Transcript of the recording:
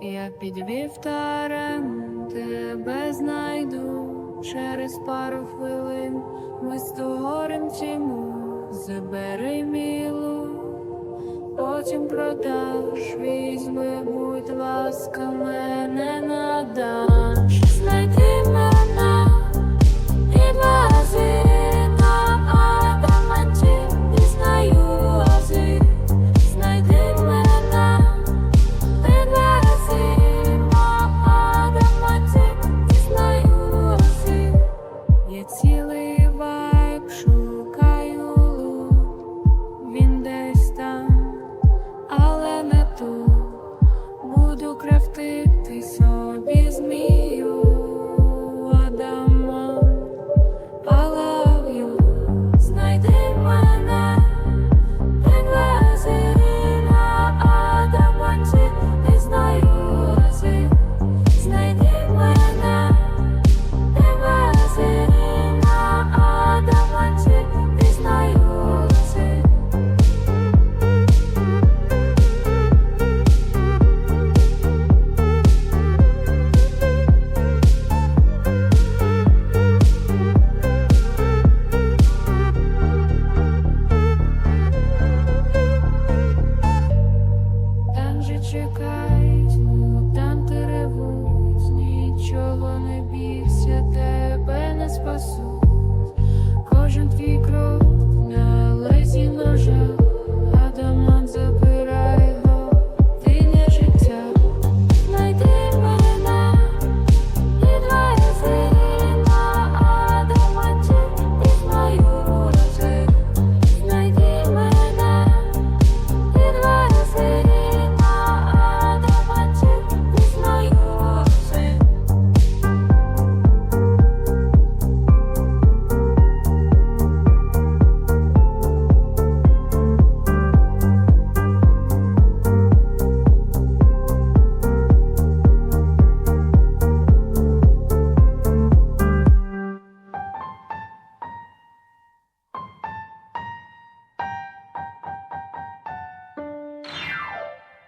Я під вівтарем тебе знайду. Через пару хвилин. Ми створим тобою забери мілу, потім продаж, візьми, будь ласка, Же мутанти ревуть, нічого не бійся, тебе не спасуть.